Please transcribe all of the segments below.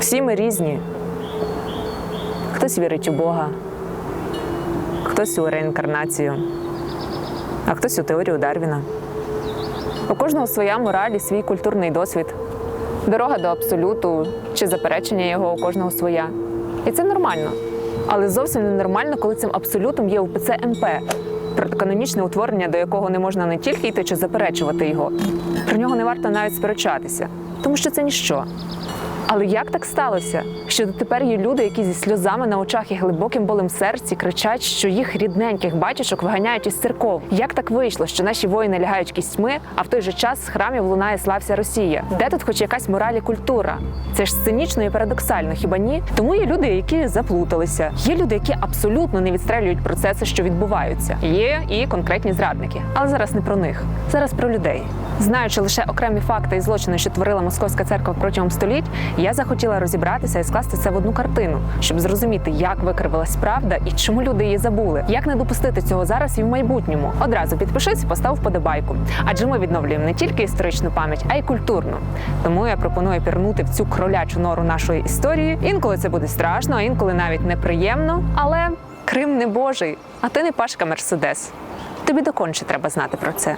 Всі ми різні. Хтось вірить у Бога, хтось у реінкарнацію, а хтось у теорію Дарвіна. У кожного своя мораль і свій культурний досвід, дорога до абсолюту чи заперечення його у кожного своя. І це нормально. Але зовсім не нормально, коли цим абсолютом є УПЦ МП, протиканонічне утворення, до якого не можна не тільки йти чи заперечувати його. Про нього не варто навіть сперечатися, тому що це ніщо. Але як так сталося, що дотепер є люди, які зі сльозами на очах і глибоким болем серці кричать, що їх рідненьких батюшок виганяють із церков? Як так вийшло, що наші воїни лягають кістьми, а в той же час з храмів лунає слався Росія? Де тут хоч якась мораль і культура? Це ж цинічно і парадоксально, хіба ні? Тому є люди, які заплуталися. Є люди, які абсолютно не відстрелюють процеси, що відбуваються. Є і конкретні зрадники. Але зараз не про них. Зараз про людей. Знаючи лише окремі факти і злочини, що творила московська церква протягом століть, я захотіла розібратися і скласти це в одну картину, щоб зрозуміти, як викривилась правда і чому люди її забули. Як не допустити цього зараз і в майбутньому. Одразу підпишись, постав вподобайку. Адже ми відновлюємо не тільки історичну пам'ять, а й культурну. Тому я пропоную пірнути в цю кролячу нору нашої історії. Інколи це буде страшно, а інколи навіть неприємно. Але Крим не Божий, а ти не Пашка Мерседес. Тобі доконче треба знати про це.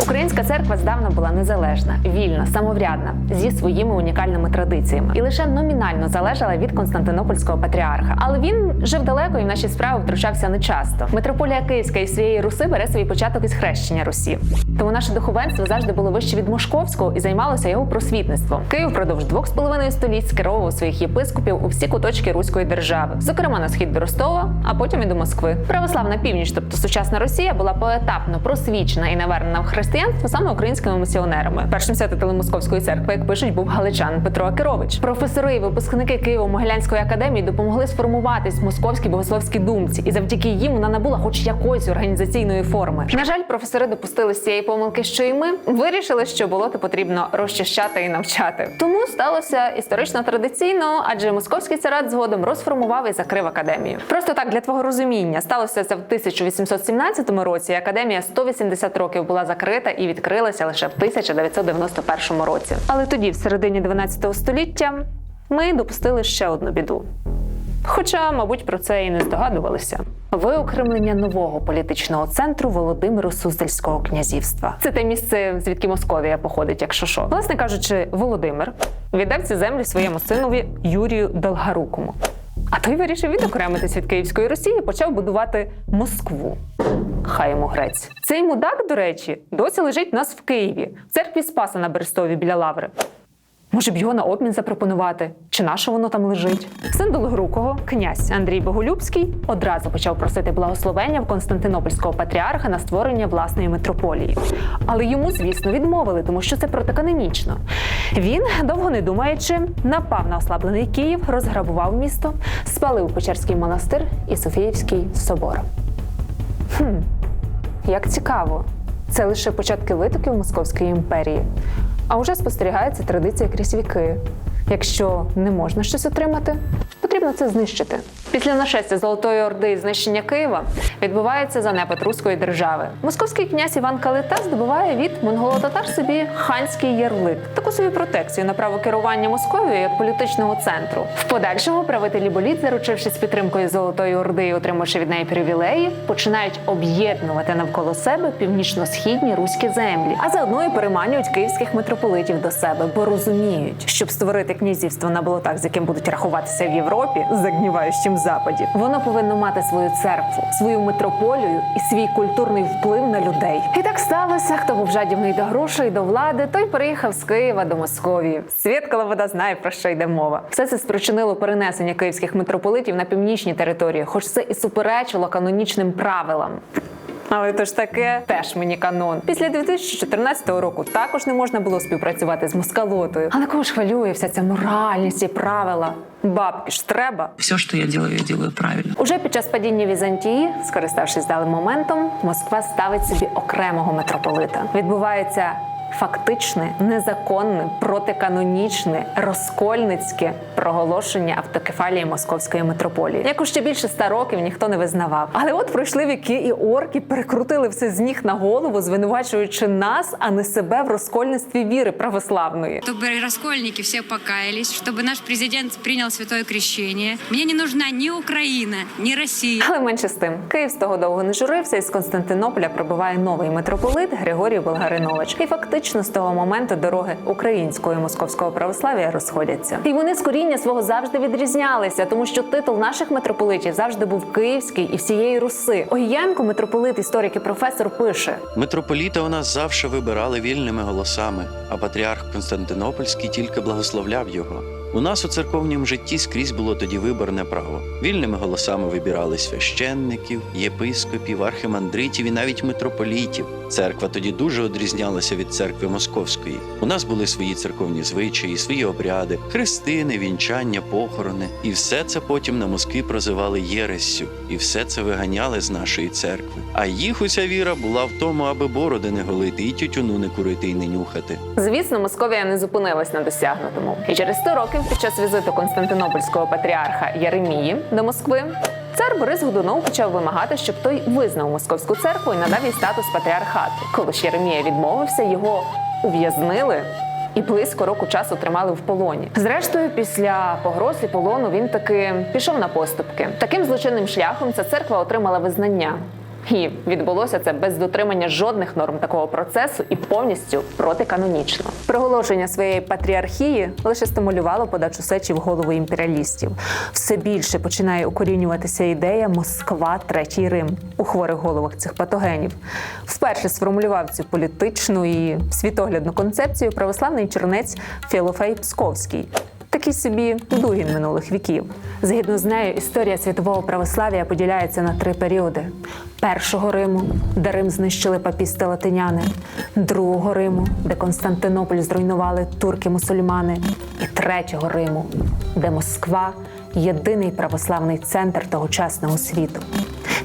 Українська церква здавна була незалежна, вільна, самоврядна зі своїми унікальними традиціями і лише номінально залежала від Константинопольського патріарха. Але він жив далеко і в наші справи втручався нечасто. Митрополія Київська і всієї Руси бере свій початок із хрещення Русі. Тому наше духовенство завжди було вище від московського і займалося його просвітництвом. Київ впродовж двох з половиною століть скеровував своїх єпископів у всі куточки руської держави, зокрема на схід до Ростова, а потім і до Москви. Православна північ, тобто сучасна Росія, була поетапно просвічена і навернена в християнство саме українськими місіонерами. Першим святителем московської церкви, як пишуть, був галичан Петро Акерович. Професори і випускники Києво-Могилянської академії допомогли сформуватись московській богословській думці, і завдяки їм вона набула хоч якоїсь організаційної форми. На жаль, професори допустили з цієї помилки, що і ми вирішили, що болото потрібно розчищати і навчати. Тому сталося історично традиційно, адже московський царат згодом розформував і закрив академію. Просто так для твого розуміння сталося це в 1817 році. і Академія 180 років була закрита і відкрилася лише в 1991 році. Але тоді, в середині 12 століття, ми допустили ще одну біду. Хоча, мабуть, про це і не здогадувалися. Виокремлення нового політичного центру Володимиру Суздальського князівства. Це те місце, звідки Московія походить, якщо що. Власне кажучи, Володимир віддав ці землі своєму синові Юрію Долгарукому. А той вирішив відокремитись від Київської Росії і почав будувати Москву. Хай йому грець. Цей мудак, до речі, досі лежить у нас в Києві, в церкві Спаса на Берестові біля Лаври. Може б його на обмін запропонувати? Чи на що воно там лежить? Син Долгорукого, князь Андрій Боголюбський, одразу почав просити благословення в Константинопольського патріарха на створення власної митрополії. Але йому, звісно, відмовили, тому що це протиканонічно. Він, довго не думаючи, напав на ослаблений Київ, розграбував місто, спалив Печерський монастир і Софіївський собор. Хм, як цікаво. Це лише початки витоків Московської імперії. А вже спостерігається традиція крізь віки. Якщо не можна щось отримати, потрібно це знищити. Після нашестя Золотої Орди і знищення Києва відбувається занепад руської держави. Московський князь Іван Калита здобуває від монголо-татар собі ханський ярлик, таку собі протекцію на право керування Московією як політичного центру. В подальшому правителі боліт, заручившись підтримкою Золотої Орди і отримавши від неї привілеї, починають об'єднувати навколо себе північно-східні руські землі, а заодно і переманюють київських митрополитів до себе, бо розуміють, щоб створити князівство на болотах, з яким будуть рахуватися в Європі, загніваючим западі, воно повинно мати свою церкву, свою митрополію і свій культурний вплив на людей. І так сталося. Хто був жадібний до грошей, до влади, той переїхав з Києва до Московії. Світ, коли вода знає про що йде мова. Все це спричинило перенесення київських митрополитів на північні території, хоч це і суперечило канонічним правилам. Але то ж таке теж мені канон. Після 2014 року також не можна було співпрацювати з москалотою. Але кого ж хвилює вся ця моральність і правила? Бабки ж треба. Все, що я делаю, я делаю правильно. Уже під час падіння Візантії, скориставшись далим моментом, Москва ставить собі окремого митрополита. Відбувається фактичне, незаконне, протиканонічне, розкольницьке проголошення автокефалії московської митрополії, яку ще більше ста років ніхто не визнавав. Але от пройшли віки, і орки перекрутили все з ніг на голову, звинувачуючи нас, а не себе в розкольництві віри православної. чтобы раскольники все покаялись, чтобы наш президент принял святое крещение. Мне не нужна ни Украина, ни Россия. Але менше з тим, Київ з того довго не журився, і з Константинополя прибуває новий митрополит Григорій Болгаринович. І фактично з того моменту дороги українського московського православ'я розходяться. І вони з коріння свого завжди відрізнялися, тому що титул наших митрополитів завжди був київський і всієї Руси. Огієнко, митрополит, історик і професор, пише: Митрополіта у нас завжди вибирали вільними голосами, а патріарх Константинопольський тільки благословляв його. У нас у церковнім житті скрізь було тоді виборне право. Вільними голосами вибирали священників, єпископів, архимандритів і навіть митрополітів. Церква тоді дуже одрізнялася від церкви московської. У нас були свої церковні звичаї, свої обряди, хрестини, вінчання, похорони. І все це потім на Москві прозивали єрессю, і все це виганяли з нашої церкви. А їх уся віра була в тому, аби бороди не голити, і тютюну не курити і не нюхати. Звісно, Московія не зупинилась на досягнутому. І через 100 років під час візиту Константинопольського патріарха Єремії до Москви. Цар Борис Годунов почав вимагати, щоб той визнав московську церкву і надав їй статус патріархату. Коли ж Єремія відмовився, його ув'язнили і близько року часу тримали в полоні. Зрештою, після погроз і полону він таки пішов на поступки. Таким злочинним шляхом ця церква отримала визнання. І відбулося це без дотримання жодних норм такого процесу і повністю протиканонічно. Проголошення своєї патріархії лише стимулювало подачу сечі в голову імперіалістів. Все більше починає укорінюватися ідея Москва, третій Рим у хворих головах цих патогенів. Вперше сформулював цю політичну і світоглядну концепцію православний чернець Філофей Псковський. Такий собі дугін минулих віків. Згідно з нею, історія світового православ'я поділяється на три періоди: першого Риму, де Рим знищили папісти латиняни, другого Риму, де Константинополь зруйнували турки-мусульмани, і третього Риму, де Москва єдиний православний центр тогочасного світу.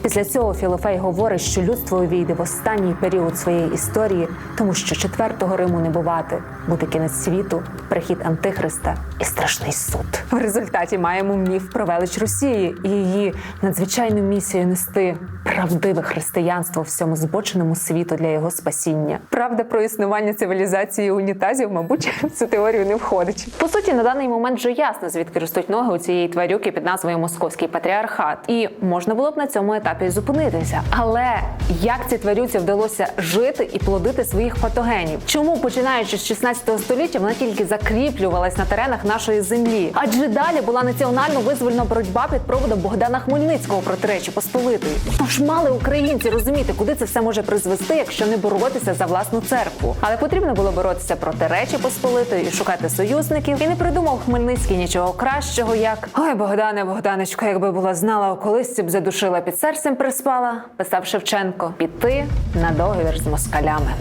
Після цього Філофей говорить, що людство увійде в останній період своєї історії, тому що четвертого Риму не бувати, буде кінець світу, прихід Антихриста і страшний суд. В результаті маємо міф про велич Росії і її надзвичайну місію нести правдиве християнство всьому збоченому світу для його спасіння. Правда про існування цивілізації унітазів, мабуть, в цю теорію не входить. По суті, на даний момент вже ясно, звідки ростуть ноги у цієї тварюки під назвою Московський патріархат, і можна було б на цьому етапі зупинитися. Але як цій тварюці вдалося жити і плодити своїх патогенів? Чому починаючи з 16 століття вона тільки закріплювалась на теренах нашої землі? Адже далі була національно визвольна боротьба під проводом Богдана Хмельницького проти Речі Посполитої. Тож мали українці розуміти, куди це все може призвести, якщо не боротися за власну церкву. Але потрібно було боротися проти Речі Посполитої і шукати союзників. І не придумав Хмельницький нічого кращого, як ой, Богдане, Богданечко, якби була знала, колисці б задушила під серцем приспала, писав Шевченко, піти на договір з москалями.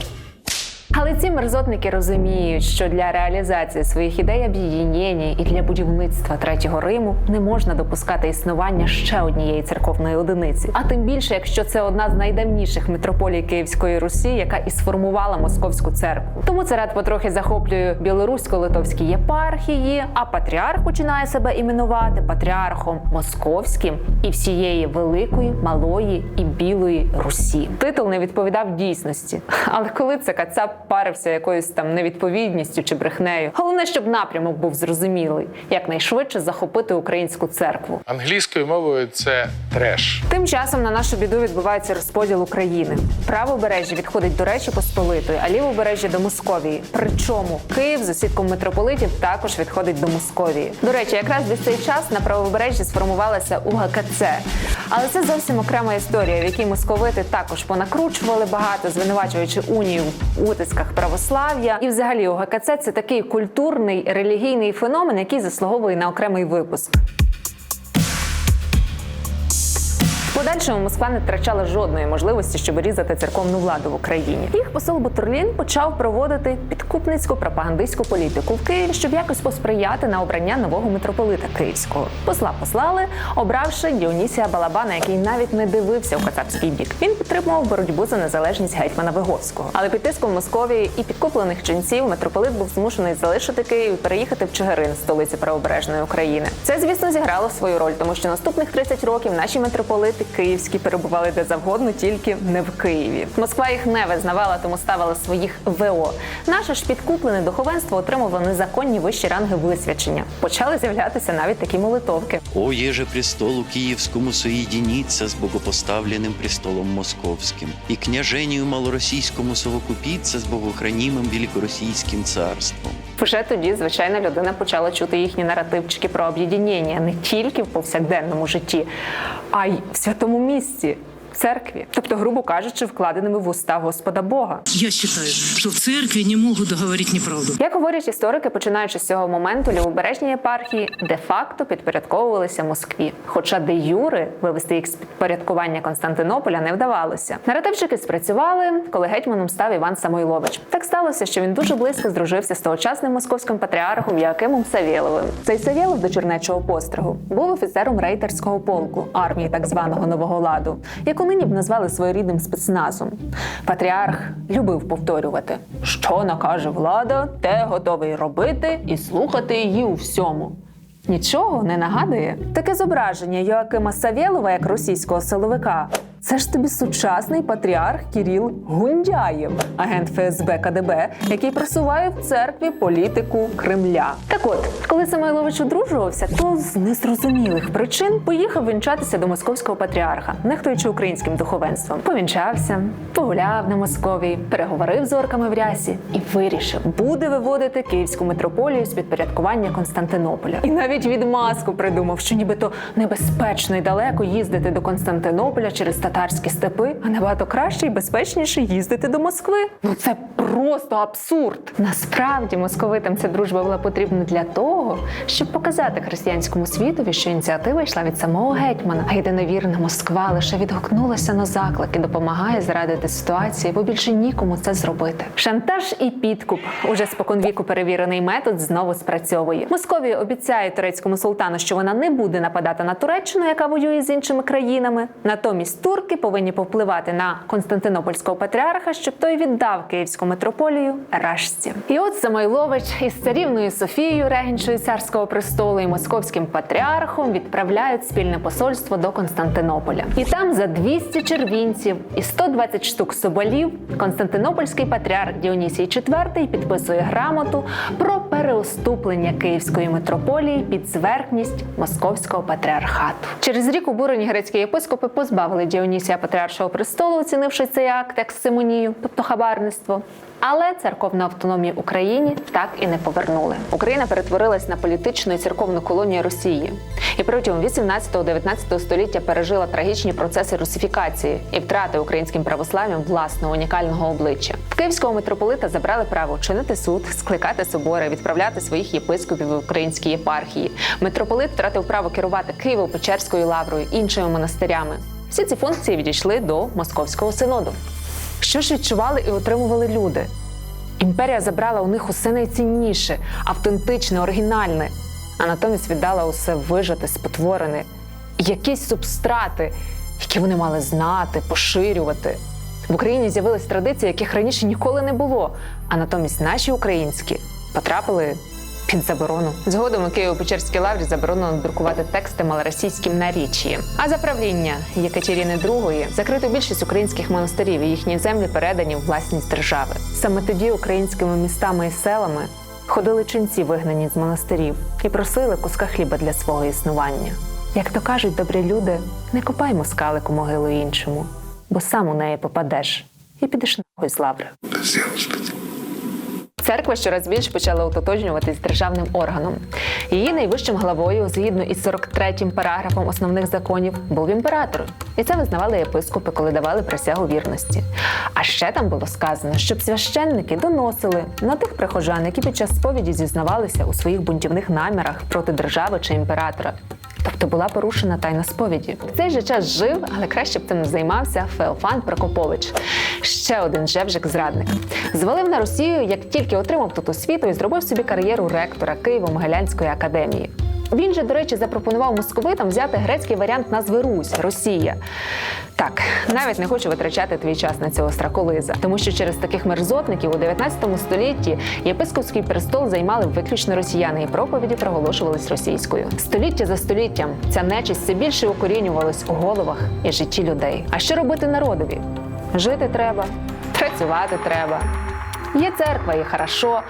Але ці мерзотники розуміють, що для реалізації своїх ідей об'єднання і для будівництва третього Риму не можна допускати існування ще однієї церковної одиниці. А тим більше, якщо це одна з найдавніших митрополій Київської Русі, яка і сформувала московську церкву. Тому царат потрохи захоплює білорусько-литовські єпархії, а патріарх починає себе іменувати патріархом московським і всієї великої, малої і білої Русі. Титул не відповідав дійсності. Але коли це кацап парився якоюсь там невідповідністю чи брехнею, головне, щоб напрямок був зрозумілий, якнайшвидше захопити українську церкву. Англійською мовою це треш. Тим часом на нашу біду відбувається розподіл України. Правобережжя відходить до Речі Посполитої, а лівобережжя до Московії. Причому Київ з осідком митрополитів також відходить до Московії. До речі, якраз десь цей час на правобережжі сформувалася УГКЦ. Але це зовсім окрема історія, в якій московити також понакручували багато, звинувачуючи унію в утисках православ'я. І взагалі УГКЦ це такий культурний релігійний феномен, який заслуговує на окремий випуск. Подальшому Москва не втрачала жодної можливості, щоб різати церковну владу в Україні. Їх посол Бутурлін почав проводити підкупницьку пропагандистську політику в Києві, щоб якось посприяти на обрання нового митрополита Київського. Посла послали, обравши Діонісія Балабана, який навіть не дивився в кацапський бік. Він підтримував боротьбу за незалежність гетьмана Виговського. Але під тиском Московії і підкуплених ченців митрополит був змушений залишити Київ і переїхати в Чигирин, столиці правобережної України. Це, звісно, зіграло свою роль, тому що наступних 30 років наші митрополити київські перебували де завгодно, тільки не в Києві. Москва їх не визнавала, тому ставила своїх ВО. Наше ж підкуплене духовенство отримувало незаконні вищі ранги висвячення. Почали з'являтися навіть такі молитовки. О, еже престолу Киевскому соединиться с богопоставленным престолом московским, и княжению малороссийскому совокупиться с богохранимым великороссийским царством. Вже тоді звичайна людина почала чути їхні наративчики про об'єднання не тільки в повсякденному житті, а й в святому місці. Церкві, тобто, грубо кажучи, вкладеними в уста Господа Бога. Я считаю, что в церкви не могут договорить неправду. Як говорять історики, починаючи з цього моменту, лівобережні єпархії де-факто підпорядковувалися Москві. Хоча де юри вивести їх з підпорядкування Константинополя не вдавалося. Наративчики спрацювали, коли гетьманом став Іван Самойлович. Так сталося, що він дуже близько здружився з тогочасним московським патріархом Якимом Савєловим. Цей Савєлов до Чернечого постригу був офіцером рейтерського полку армії так званого нового ладу, яку нині б назвали своєрідним спецназом. Патріарх любив повторювати, що накаже влада, те готовий робити і слухати її у всьому. Нічого не нагадує. Таке зображення Йоакима Савєлова як російського силовика. Це ж тобі сучасний патріарх Кіріл Гундяєв, агент ФСБ КДБ, який просуває в церкві політику Кремля. Так от, коли Самойлович одружувався, то з незрозумілих причин поїхав вінчатися до московського патріарха, нехтуючи українським духовенством. Повінчався, погуляв на Московії, переговорив з орками в рясі і вирішив, буде виводити київську митрополію з підпорядкування Константинополя. І навіть відмазку придумав, що нібито небезпечно і далеко їздити до Константинополя через татарські степи, а набагато краще і безпечніше їздити до Москви. Ну це просто абсурд. Насправді московитам ця дружба була потрібна для того, щоб показати християнському світові, що ініціатива йшла від самого гетьмана, а єдиновірна Москва лише відгукнулася на заклик і допомагає зрадити ситуації, бо більше нікому це зробити. Шантаж і підкуп уже споконвіку перевірений метод знову спрацьовує. Московія обіцяє турецькому султану, що вона не буде нападати на Туреччину, яка воює з іншими країнами. Натомість турки повинні повпливати на Константинопольського патріарха, щоб той віддав київську митрополію Рашці. І от Самойлович із царівною Софією, регеншою царського престолу, і московським патріархом відправляють спільне посольство до Константинополя. І там за 200 червінців і 120 штук соболів Константинопольський патріарх Діонісій IV підписує грамоту про переуступлення київської митрополії під зверхність московського патріархату. Через рік обурені грецькі єпископи позбавили Діонісія патріаршого престолу, оцінивши цей акт як симонію, тобто хабарництво. Але церковну автономію Україні так і не повернули. Україна перетворилась на політичну і церковну колонію Росії, і протягом 18-19 століття пережила трагічні процеси русифікації і втрати українським православ'ям власного унікального обличчя. В київського митрополита забрали право чинити суд, скликати собори, відправляти своїх єпископів в українські єпархії. Митрополит втратив право керувати Києво-Печерською лаврою, іншими монастирями. Всі ці функції відійшли до московського синоду. Що ж відчували і отримували люди? Імперія забрала у них усе найцінніше, автентичне, оригінальне, а натомість віддала усе вижате, спотворене, якісь субстрати, які вони мали знати, поширювати. В Україні з'явились традиції, яких раніше ніколи не було, а натомість наші українські потрапили під заборону. Згодом у Києво-Печерській лаврі заборонено друкувати тексти малоросійським наріччям. А за правління Єкатерини II закрито більшість українських монастирів і їхні землі передані в власність держави. Саме тоді українськими містами і селами ходили ченці, вигнані з монастирів, і просили куска хліба для свого існування. Як то кажуть добрі люди, не копай москалику могилу іншому, бо сам у неї попадеш і підеш нахуй з лаври. Церква щораз більше почала утотожнюватись з державним органом. Її найвищим главою, згідно із 43-м параграфом основних законів, був імператор. І це визнавали єпископи, коли давали присягу вірності. А ще там було сказано, щоб священники доносили на тих прихожан, які під час сповіді зізнавалися у своїх бунтівних намірах проти держави чи імператора. Тобто була порушена тайна сповіді. В цей же час жив, але краще б тим займався Феофан Прокопович. Ще один жевжик-зрадник. Звалив на Росію, як тільки отримав тут освіту і зробив собі кар'єру ректора Києво-Могилянської академії. Він же, до речі, запропонував московитам взяти грецький варіант назви Русь Росія. Так, навіть не хочу витрачати твій час на цього страхолиза, тому що через таких мерзотників у 19 столітті єпископський престол займали виключно росіяни, і проповіді проголошувались російською. Століття за століттям ця нечисть все більше укорінювалась у головах і житті людей. А що робити народові? Жити треба, працювати треба. Є церква, і хорошо.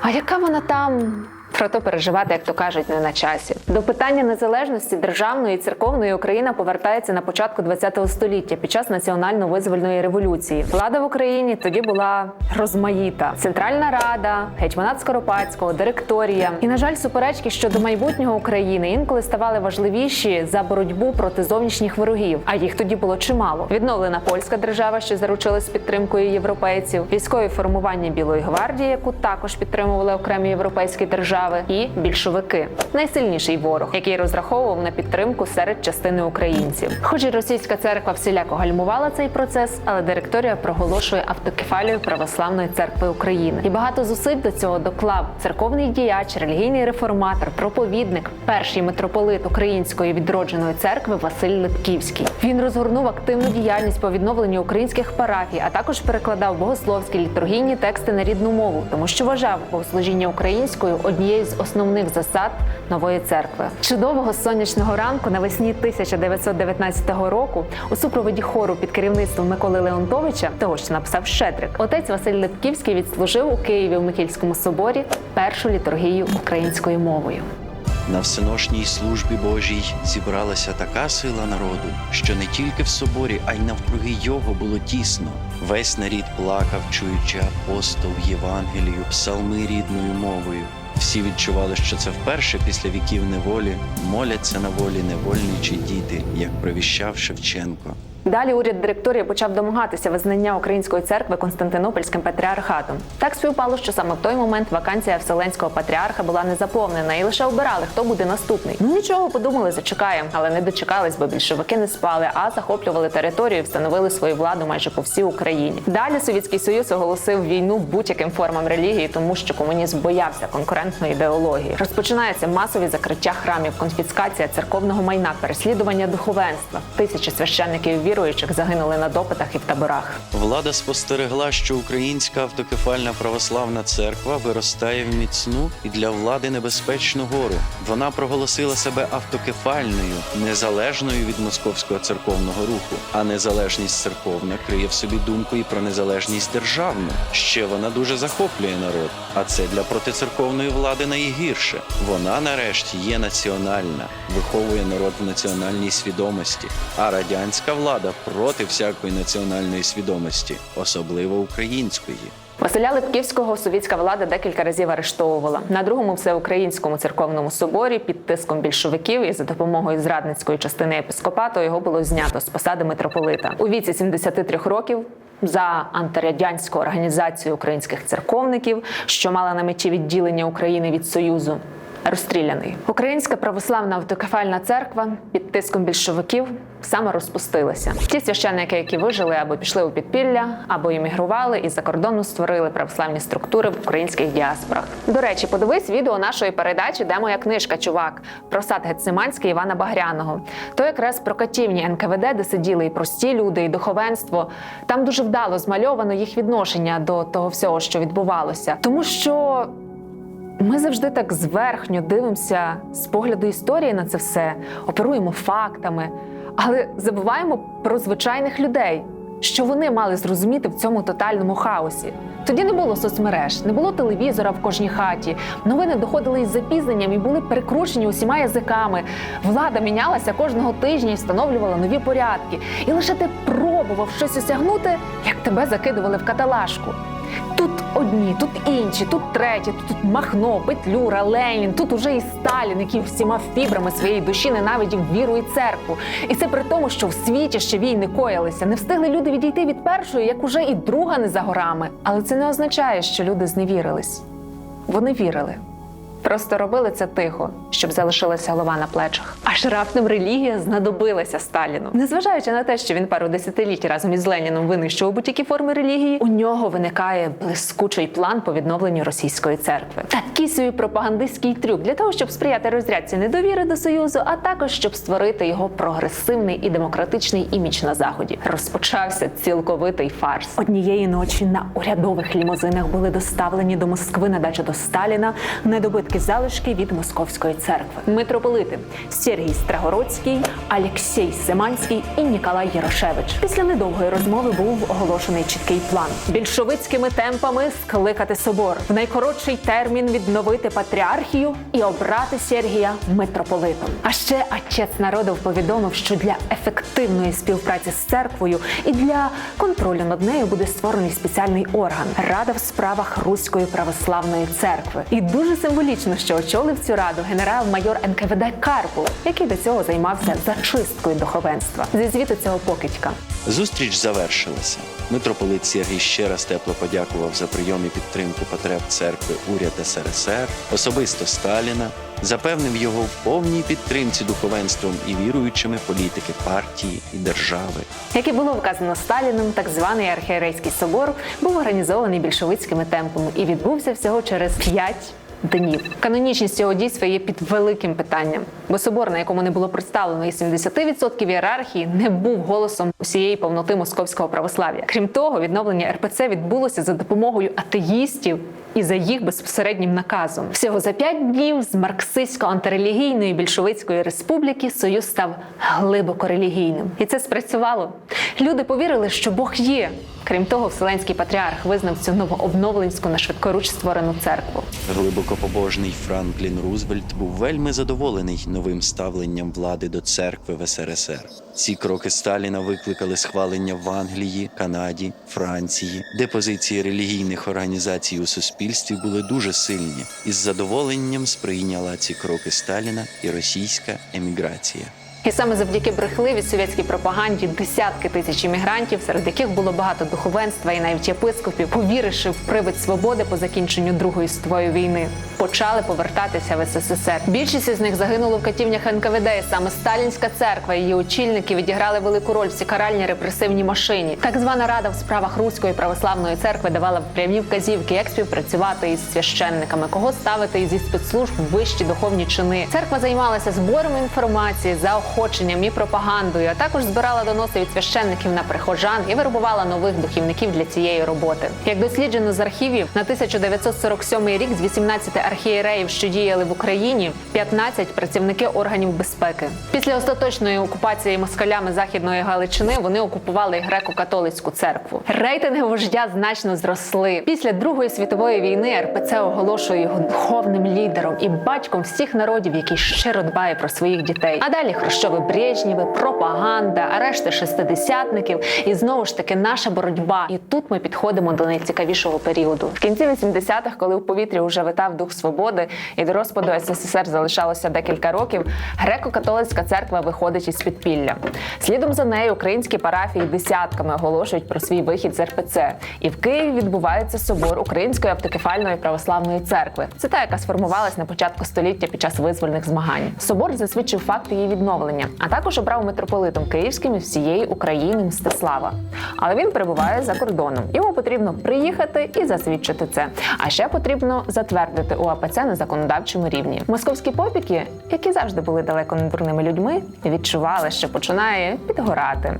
А яка вона там? Про то переживати, як то кажуть, не на часі. До питання незалежності державної і церковної Україна повертається на початку ХХ століття під час національно-визвольної революції. Влада в Україні тоді була розмаїта: Центральна Рада, гетьманат Скоропадського, директорія. І, на жаль, суперечки щодо майбутнього України інколи ставали важливіші за боротьбу проти зовнішніх ворогів. А їх тоді було чимало. Відновлена польська держава, що заручилась підтримкою європейців, військові формування Білої гвардії, яку також підтримували окремі європейські держави, і більшовики найсильніший ворог, який розраховував на підтримку серед частини українців. Хоч і російська церква всіляко гальмувала цей процес, але директорія проголошує автокефалію православної церкви України. І багато зусиль до цього доклав церковний діяч, релігійний реформатор, проповідник, перший митрополит Української відродженої церкви Василь Липківський. Він розгорнув активну діяльність по відновленню українських парафій, а також перекладав богословські літургійні тексти на рідну мову, тому що вважав богослужіння українською однією з основних засад нової церкви. Чудового сонячного ранку навесні 1919 року у супроводі хору під керівництвом Миколи Леонтовича, того що написав Щедрик, отець Василь Липківський відслужив у Києві в Микільському соборі першу літургію українською мовою. На всеношній службі Божій зібралася така сила народу, що не тільки в соборі, а й навкруги його було тісно. Весь нарід плакав, чуючи апостол, Євангелію, псалми рідною мовою. Всі відчували, що це вперше після віків неволі моляться на волі невольничі діти, як провіщав Шевченко. Далі уряд директорії почав домагатися визнання української церкви Константинопольським патріархатом. Так співпало, що саме в той момент вакансія вселенського патріарха була не заповнена і лише обирали, хто буде наступний. Ну нічого, подумали, зачекаємо, але не дочекались, бо більшовики не спали, а захоплювали територію, і встановили свою владу майже по всій Україні. Далі Совєтський Союз оголосив війну будь-яким формам релігії, тому що комунізм боявся конкурентної ідеології. Розпочинаються масові закриття храмів, конфіскація церковного майна, переслідування духовенства. Тисячі священників і віруючих загинули на допитах і в таборах. Влада спостерегла, що українська автокефальна православна церква виростає в міцну і для влади небезпечну гору. Вона проголосила себе автокефальною, незалежною від московського церковного руху. А незалежність церковна криє в собі думку і про незалежність державну. Ще вона дуже захоплює народ, а це для протицерковної влади найгірше. Вона нарешті є національна, виховує народ в національній свідомості. А радянська влада проти всякої національної свідомості, особливо української. Василя Липківського совєтська влада декілька разів арештовувала на другому всеукраїнському церковному соборі під тиском більшовиків і за допомогою зрадницької частини епископату його було знято з посади митрополита у віці 73 років. За антирадянську організацію українських церковників, що мала на меті відділення України від Союзу, розстріляний. Українська православна автокефальна церква під тиском більшовиків саме розпустилася. Ті священники, які вижили або пішли у підпілля, або іммігрували і за кордону створили православні структури в українських діаспорах. До речі, подивись відео нашої передачі, де моя книжка Чувак про сад Гециманський Івана Багряного. То якраз про катівні НКВД, де сиділи і прості люди, і духовенство. Там дуже вдало змальовано їх відношення до того всього, що відбувалося, тому що. Ми завжди так зверхньо дивимося з погляду історії на це все, оперуємо фактами, але забуваємо про звичайних людей, що вони мали зрозуміти в цьому тотальному хаосі. Тоді не було соцмереж, не було телевізора в кожній хаті. Новини доходили із запізненням і були перекручені усіма язиками. Влада мінялася кожного тижня і встановлювала нові порядки. І лише ти пробував щось осягнути, як тебе закидували в каталажку. Тут одні, тут інші, тут треті, тут Махно, Петлюра, Ленін, тут уже і Сталін, який всіма фібрами своєї душі ненавидів віру і церкву. І це при тому, що в світі ще війни коїлися. Не встигли люди відійти від першої, як уже і друга не за горами. Але це не означає, що люди зневірились. Вони вірили. Просто робили це тихо, щоб залишилася голова на плечах. Аж раптом релігія знадобилася Сталіну. Незважаючи на те, що він пару десятиліть разом із Леніном винищував будь-які форми релігії, у нього виникає блискучий план по відновленню російської церкви. Такий собі пропагандистський трюк для того, щоб сприяти розрядці недовіри до союзу, а також щоб створити його прогресивний і демократичний імідж на заході. Розпочався цілковитий фарс. Однієї ночі на урядових лімузинах були доставлені до Москви на дачу до Сталіна недобитки залишки від московської церкви. Митрополити Сергій Страгородський, Алексій Семанський і Ніколай Ярошевич. Після недовгої розмови був оголошений чіткий план: більшовицькими темпами скликати собор, в найкоротший термін відновити патріархію і обрати Сергія митрополитом. А ще отець народів повідомив, що для ефективної співпраці з церквою і для контролю над нею буде створений спеціальний орган Рада в справах Руської православної церкви. І дуже символічно, що очолив цю раду генерал-майор НКВД Карпул, який до цього займався зачисткою духовенства. Зі звіту цього покидька. Зустріч завершилася. Митрополит Сергій ще раз тепло подякував за прийом і підтримку потреб церкви уряд СРСР, особисто Сталіна, запевнив його в повній підтримці духовенством і віруючими політики партії і держави. Як і було вказано Сталіном, так званий архієрейський собор був організований більшовицькими темпами і відбувся всього через п'ять. Днів канонічність цього дійства є під великим питанням, бо собор, на якому не було представлено і 70% ієрархії, не був голосом усієї повноти московського православ'я. Крім того, відновлення РПЦ відбулося за допомогою атеїстів і за їх безпосереднім наказом. Всього за п'ять днів з марксистсько-антирелігійної більшовицької республіки союз став глибоко релігійним, і це спрацювало. Люди повірили, що Бог є. Крім того, вселенський патріарх визнав цю новообновленську на швидкоруч створену церкву. Глибокопобожний Франклін Рузвельт був вельми задоволений новим ставленням влади до церкви в СРСР. Ці кроки Сталіна викликали схвалення в Англії, Канаді, Франції, де позиції релігійних організацій у суспільстві були дуже сильні, і з задоволенням сприйняла ці кроки Сталіна і російська еміграція. І саме завдяки брехливій совєтській пропаганді десятки тисяч іммігрантів, серед яких було багато духовенства і навіть єпископів, повіривши в привид свободи по закінченню Другої світової війни, почали повертатися в СССР. Більшість із них загинули в катівнях НКВД. І саме Сталінська церква і її очільники відіграли велику роль в цій каральній репресивній машині. Так звана рада в справах Руської православної церкви давала прямі вказівки, як співпрацювати із священниками, кого ставити зі спецслужб в вищі духовні чини. Церква займалася збором інформації, заохоченням і пропагандою, а також збирала доноси від священників на прихожан і вербувала нових духівників для цієї роботи. Як досліджено з архівів, на 1947 рік з 18 архієреїв, що діяли в Україні, 15 працівники органів безпеки. Після остаточної окупації москалями західної Галичини вони окупували греко-католицьку церкву. Рейтинги вождя значно зросли. Після Другої світової війни РПЦ оголошує його духовним лідером і батьком всіх народів, який щиро дбає про своїх дітей. А далі Хрущови Брежнєви, пропаганда, арешти шестидесятників і знову ж таки наша боротьба. І тут ми підходимо до найцікавішого періоду. В кінці 80-х, коли в повітрі вже витав дух свободи і до розпаду СССР залишалося декілька років, греко-католицька церква виходить із підпілля. Слідом за нею українські парафії десятками оголошують про свій вихід з РПЦ. І в Києві відбувається собор Української автокефальної православної церкви. Це та, яка сформувалась на початку століття під час визвольних змагань. Собор засвідчив факт її відновлення, а також обрав митрополитом київським із всієї України Мстислава. Але він перебуває за кордоном. Йому потрібно приїхати і засвідчити це. А ще потрібно затвердити УАПЦ на законодавчому рівні. Московські попіки, які завжди були далеко не дурними людьми, відчували, що починає підгорати.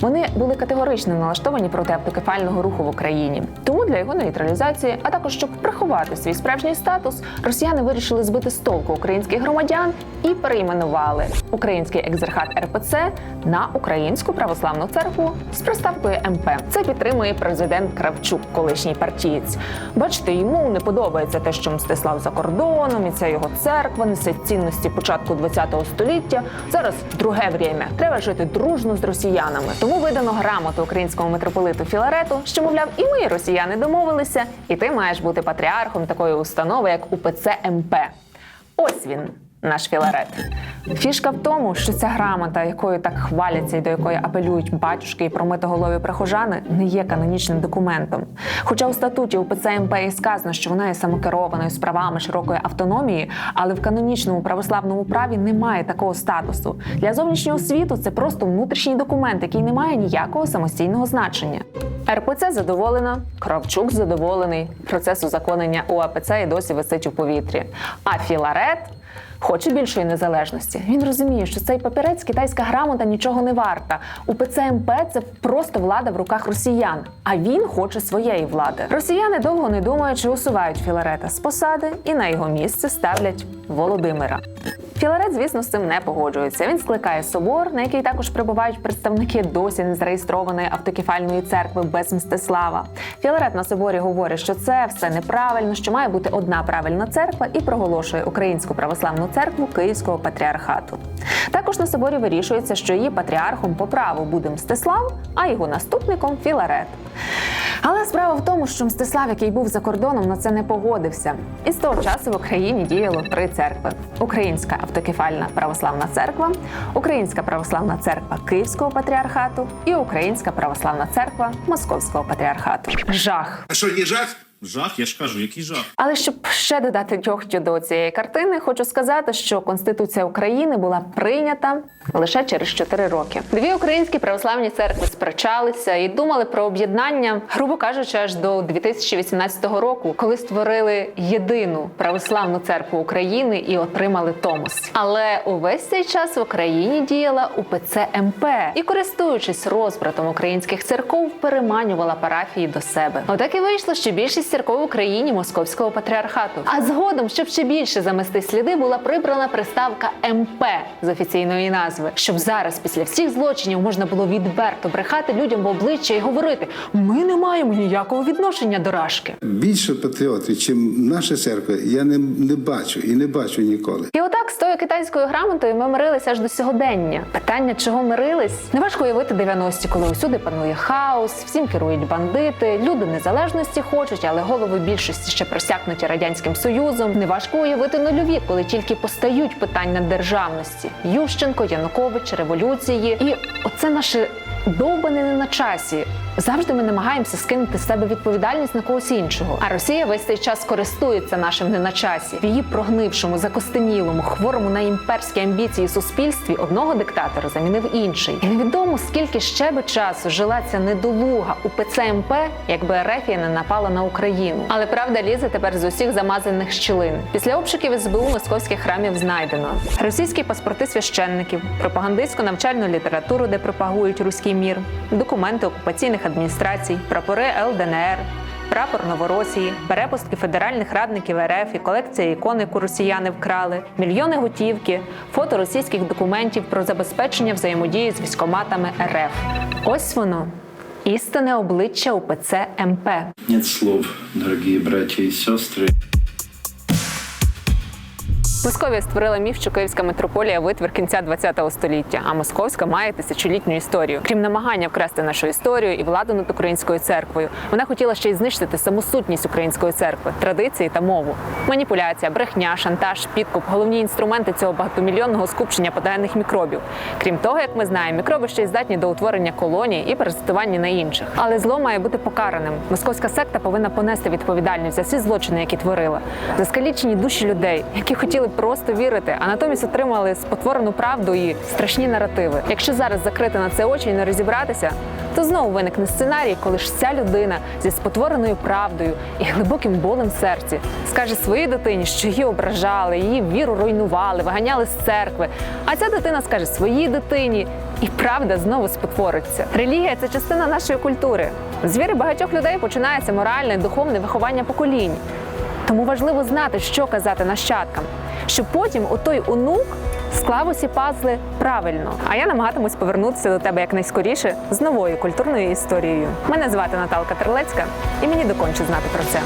Вони були категорично налаштовані проти автокефального руху в Україні. Тому для його нейтралізації, а також щоб приховати свій справжній статус, росіяни вирішили збити з толку українських громадян і перейменували український екзархат РПЦ на Українську православну церкву з приставкою МП. Це підтримує президент Кравчук, колишній партієць. Бачите, йому не подобається те, що Мстислав за кордоном, і ця його церква несе цінності початку ХХ століття. Зараз друге время. Треба жити дружно з росіянами. Тому видано грамоту українському митрополиту Філарету, що мовляв, і ми, росіяни, домовилися, і ти маєш бути патріархом такої установи, як УПЦ МП. Ось він. Наш Філарет. Фішка в тому, що ця грамота, якою так хваляться і до якої апелюють батюшки і промитоголові прихожани, не є канонічним документом. Хоча у статуті УПЦ МП і сказано, що вона є самокерованою з правами широкої автономії, але в канонічному православному праві немає такого статусу. Для зовнішнього світу це просто внутрішній документ, який не має ніякого самостійного значення. РПЦ задоволена, Кравчук задоволений. Процес узаконення УАПЦ і досі висить у повітрі. А Філарет хоче більшої незалежності. Він розуміє, що цей папірець китайська грамота нічого не варта. У ПЦМП це просто влада в руках росіян, а він хоче своєї влади. Росіяни довго не думаючи усувають Філарета з посади і на його місце ставлять Володимира. Філарет, звісно, з цим не погоджується. Він скликає собор, на який також прибувають представники досі не зареєстрованої автокефальної церкви без Мстислава. Філарет на соборі говорить, що це все неправильно, що має бути одна правильна церква, і проголошує Українську православну церкву Київського патріархату. Також на соборі вирішується, що її патріархом по праву буде Мстислав, а його наступником Філарет. Але справа в тому, що Мстислав, який був за кордоном, на це не погодився. І з того часу в Україні діяло три церкви: Українська автокефальна православна церква, Українська православна церква Київського патріархату і Українська православна церква Московського патріархату. Жах. А що, не жах? Жах, я ж кажу, який жах. Але щоб ще додати дьогтю до цієї картини, хочу сказати, що Конституція України була прийнята лише через 4 роки. Дві українські православні церкви сперечалися і думали про об'єднання, грубо кажучи, аж до 2018 року, коли створили єдину православну церкву України і отримали Томос. Але увесь цей час в Україні діяла УПЦ МП і, користуючись розбратом українських церков, переманювала парафії до себе. Отак і вийшло, що більшість церков в Україні московського патріархату. А згодом, щоб ще більше замести сліди, була прибрана приставка МП з офіційної назви, щоб зараз, після всіх злочинів, можна було відверто брехати людям в обличчя і говорити: ми не маємо ніякого відношення до рашки. Більше патріотів, чим наша церква, я не, не бачу і не бачу ніколи. І отак з тою китайською грамотою ми мирилися аж до сьогодення. Питання, чого мирились, неважко уявити 90-ті, коли усюди панує хаос, всім керують бандити, люди незалежності хочуть, але голови більшості ще просякнуті радянським союзом. Неважко уявити нульові, коли тільки постають питання державності: Ющенко, Янукович, революції, і оце наше довбане не на часі. Завжди ми намагаємося скинути з себе відповідальність на когось іншого. А Росія весь цей час користується нашим не на часі. В її прогнившому, закостенілому, хворому на імперські амбіції суспільстві одного диктатора замінив інший. І невідомо скільки ще би часу жила ця недолуга у ПЦМП, якби Ерефія не напала на Україну. Але правда лізе тепер з усіх замазаних щілин. Після обшуків СБУ московських храмів знайдено російські паспорти священників, пропагандистську навчальну літературу, де пропагують руський мір, документи окупаційних адміністрацій, прапори ЛДНР. Прапор Новоросії, перепустки федеральних радників РФ і колекція ікон, яку росіяни вкрали, мільйони готівки, фото російських документів про забезпечення взаємодії з військоматами РФ. Ось воно істинне обличчя УПЦ МП. Нет слов, дорогі браті і сестры. Московія створила міф, що Київська митрополія витвір кінця ХХ століття, а московська має тисячолітню історію. Крім намагання вкрасти нашу історію і владу над українською церквою, вона хотіла ще й знищити саму сутність української церкви, традиції та мову. Маніпуляція, брехня, шантаж, підкуп головні інструменти цього багатомільйонного скупчення подаєних мікробів. Крім того, як ми знаємо, мікроби ще й здатні до утворення колоній і паразитування на інших. Але зло має бути покараним. Московська секта повинна понести відповідальність за всі злочини, які творила, за скалічені душі людей, які хотіли просто вірити, а натомість отримали спотворену правду і страшні наративи. Якщо зараз закрити на це очі і не розібратися, то знову виникне сценарій, коли ж ця людина зі спотвореною правдою і глибоким болем в серці скаже своїй дитині, що її ображали, її віру руйнували, виганяли з церкви. А ця дитина скаже своїй дитині, і правда знову спотвориться. Релігія це частина нашої культури. З віри багатьох людей починається моральне духовне виховання поколінь. Тому важливо знати, що казати нащадкам, щоб потім отой онук склав усі пазли правильно. А я намагатимусь повернутися до тебе якнайскоріше з новою культурною історією. Мене звати Наталка Терлецька, і мені доконче знати про це.